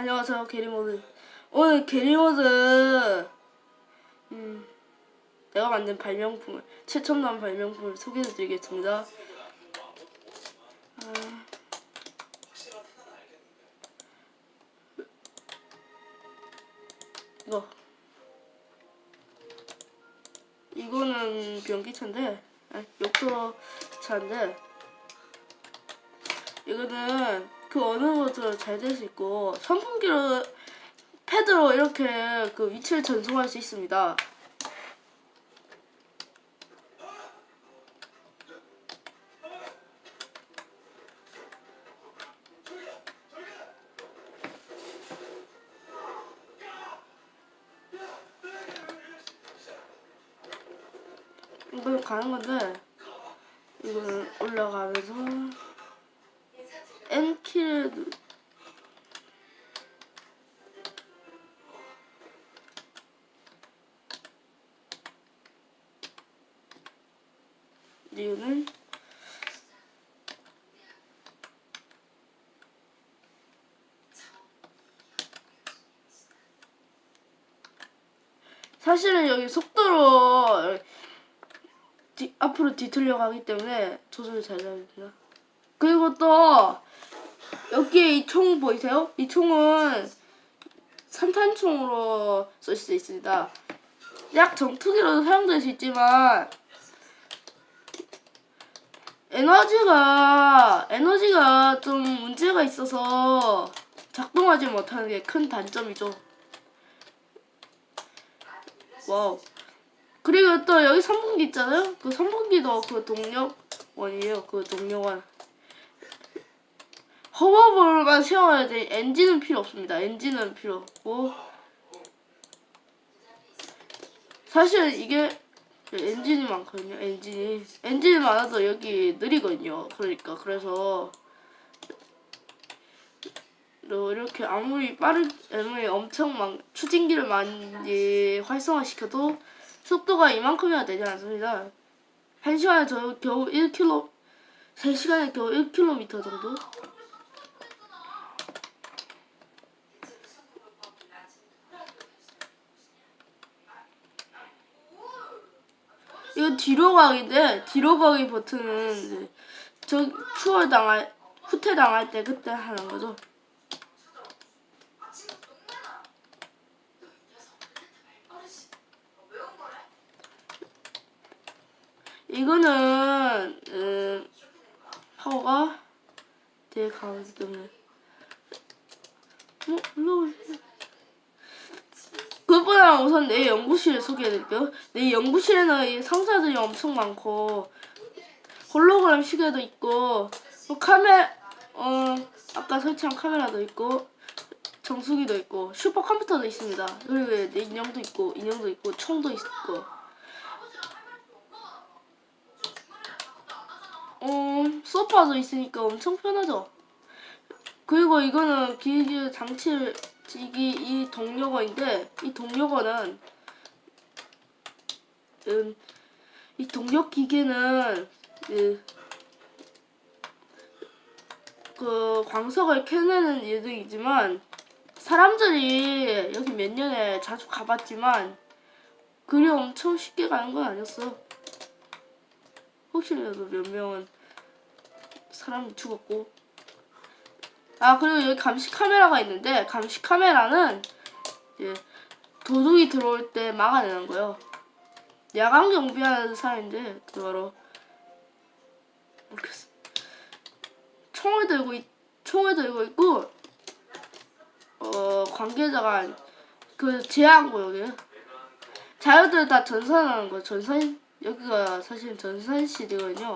안녕하세요 게리모드. 오늘 게리모드 음 내가 만든 발명품을 최첨단 발명품을 소개해 드리겠습니다. 아, 이거. 이거는 변기차인데 아니, 욕조차인데 이거는 그 어느 것도 잘 될 수 있고 선풍기로 패드로 이렇게 그 위치를 전송할 수 있습니다. 이건 가는 건데 이거는 올라가면서 사실은 여기 속도로 뒤, 앞으로 뒤틀려 가기 때문에 조절이 잘 됩니다. 그리고 또 여기 이총 보이세요? 이 총은 산탄총으로 쓸 수 있습니다. 약 정투기로도 사용될 수 있지만 에너지가 에너지가 좀 문제가 있어서 작동하지 못하는 게 큰 단점이죠. 와우. 그리고 또 여기 선풍기 있잖아요. 그 선풍기도 그 동력원이에요. 그 동력원. 허버볼만 세워야 돼. 엔진은 필요 없습니다. 엔진은 필요 없고. 사실 이게 엔진이 많거든요. 엔진이 엔진이 많아도 여기 느리거든요. 그러니까 그래서 또 이렇게 아무리 빠른 아무리 엄청 막 추진기를 많이 활성화시켜도 속도가 이만큼이나 되지 않습니다. 한 시간에 저 겨우 1km, 3시간에 겨우 1km 정도? 이거 뒤로 가기인데 뒤로 가기 버튼은 저 추월 당할 후퇴 당할 때 그때 하는 거죠. 이거는 음, 파워가 되게 강하기 때문에 어? 올라올 그것보다 우선 내 연구실을 소개해드릴게요. 내 연구실에는 이 상자들이 엄청 많고 홀로그램 시계도 있고 뭐 카메 어 아까 설치한 카메라도 있고 정수기도 있고 슈퍼컴퓨터도 있습니다. 그리고 내 인형도 있고 인형도 있고 총도 있고 어 소파도 있으니까 엄청 편하죠. 그리고 이거는 기계 장치 이게 이 동력어인데 이 동력어는 음, 이 동력 기계는 그, 그 광석을 캐내는 예정이지만 사람들이 여기 몇 년에 자주 가봤지만 그리 엄청 쉽게 가는 건 아니었어. 혹시라도 몇 명은 사람이 죽었고 아 그리고 여기 감시 카메라가 있는데 감시 카메라는 이제 도둑이 들어올 때 막아내는 거예요. 야간 경비하는 사람인데 그 바로 모르겠어. 총을 들고 있, 총을 들고 있고 어 관계자가 그 제한구역이에요. 자유들 다 전산하는 거 전산 여기가 사실 전산실이거든요.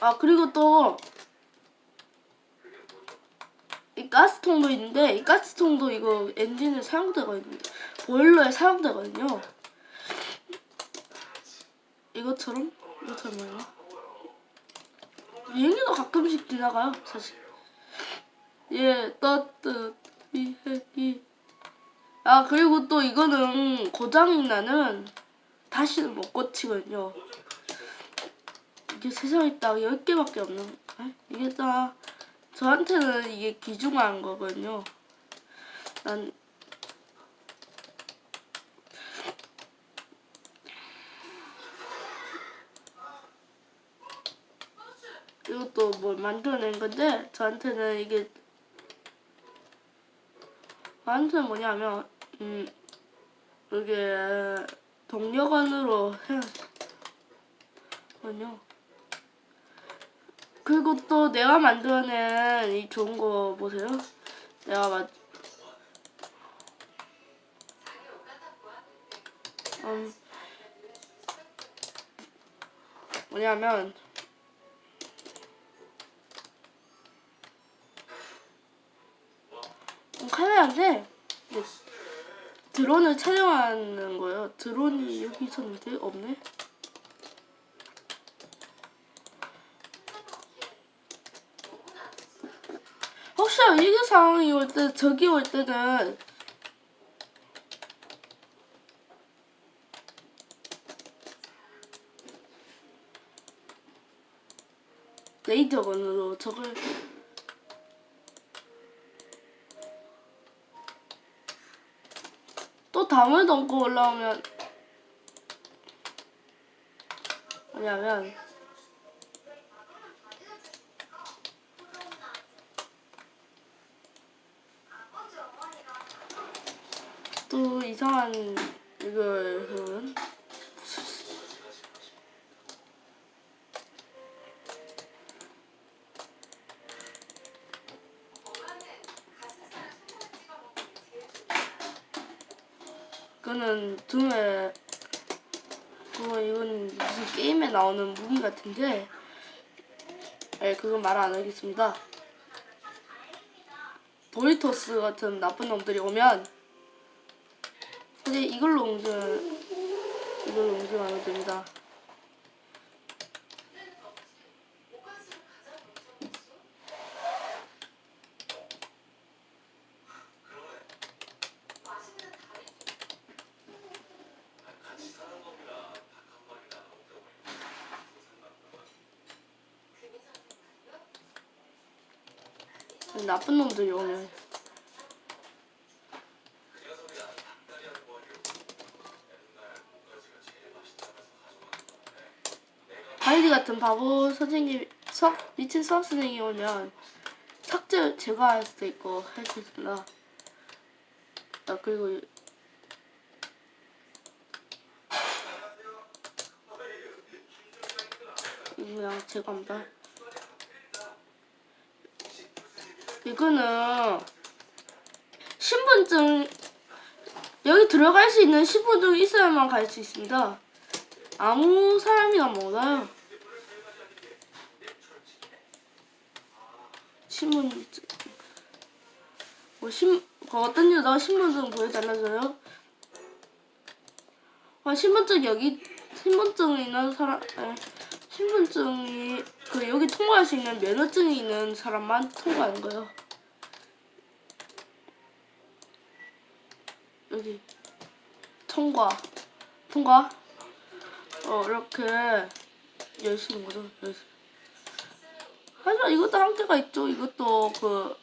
아 그리고 또 이 가스통도 있는데 이 가스통도 이거 엔진에 사용되거든요. 보일러에 사용되거든요. 이것처럼 이것처럼 뭐예요? 비행기도 가끔씩 지나가요 사실. 예, 따뜻히 아 그리고 또 이거는 고장이 나는 다시는 못 고치거든요. 이게 세상에 딱 10개밖에 없는 아, 이게 딱 저한테는 이게 귀중한 거거든요. 난 뭘 만들어낸 건데 저한테는 이게 저한테는 뭐냐면 음 이게 동력원으로 해요. 그리고 또 내가 만들어낸 이 좋은 거 보세요. 내가 만 음, 뭐냐면 음, 카메라인데 이제 드론을 촬영하는 거예요. 드론이 여기 있었는데 없네. 혹시 위기 상황이 올 때, 저기 올 때는 레이저건으로 저걸 또 담을 넘고 올라오면 뭐냐면 또 이상한 이거는 엄마는 가슴살 손으로 찍어 먹는 게 제일 좋아. 그거는 둠에 그거 이건 무슨 게임에 나오는 무기 같은데 예 그건 말 안 하겠습니다. 도리토스 같은 나쁜 놈들이 오면 이제 이걸로 응징 이걸로 응징하면 됩니다 오가지로 가자 걱정 없어. 맛있는 다리 같이 사는 놈이랑 닭 한 마리랑 먹다 보니까 금이 선생님이요? 나쁜 놈들이 오면 그 녀석이 아는 닭다리 한 마리로 옛날 목가지가 제일 맛있다면 서 가져가는 건데 바이디 같은 바보 선생님 수학 미친 수학 선생님이 오면 삭제 제거할 수도 있고 할 수 있습니다. 아 그리고 그냥 제거합니다. 이거는 신분증 여기 들어갈 수 있는 신분증 있어야만 갈 수 있습니다. 아무 사람이나 몰라요. 신분증 뭐 신, 그 어떤 여자가 신분증 보여달라서요? 아, 신분증 여기 신분증이 있는 사람 에, 신분증이 그 여기 통과할 수 있는 면허증이 있는 사람만 통과하는 거예요. 여기 통과 통과 어 이렇게 열심히 거죠 열심히. 하지만 이것도 한계가 있죠. 이것도 그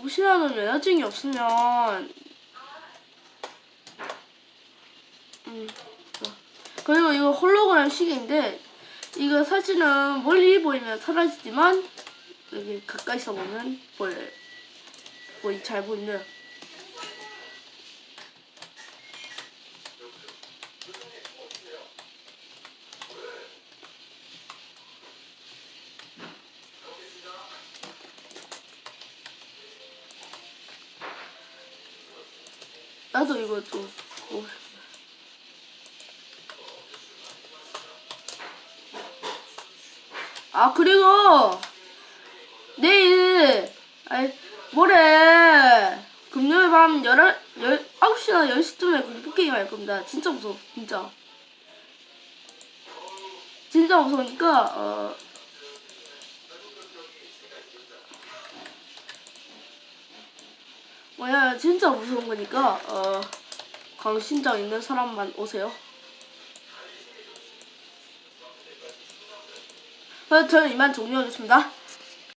혹시라도 면허증이 없으면 음 어. 그리고 이거 홀로그램 시계인데 이거 사진은 멀리 보이면 사라지지만 여기 가까이서 보면 보여요. 보이 잘 보이면 나도 이거 좀 뭐. 아 그리고 내일 아니 모레 밤 열아 열 아홉 시나 열 시쯤에 공포 게임 할 겁니다. 진짜 무서워 진짜. 진짜 무서우니까 어 뭐야 진짜 무서운 거니까 어 광신장 있는 사람만 오세요. 어, 저는 이만 종료하겠습니다.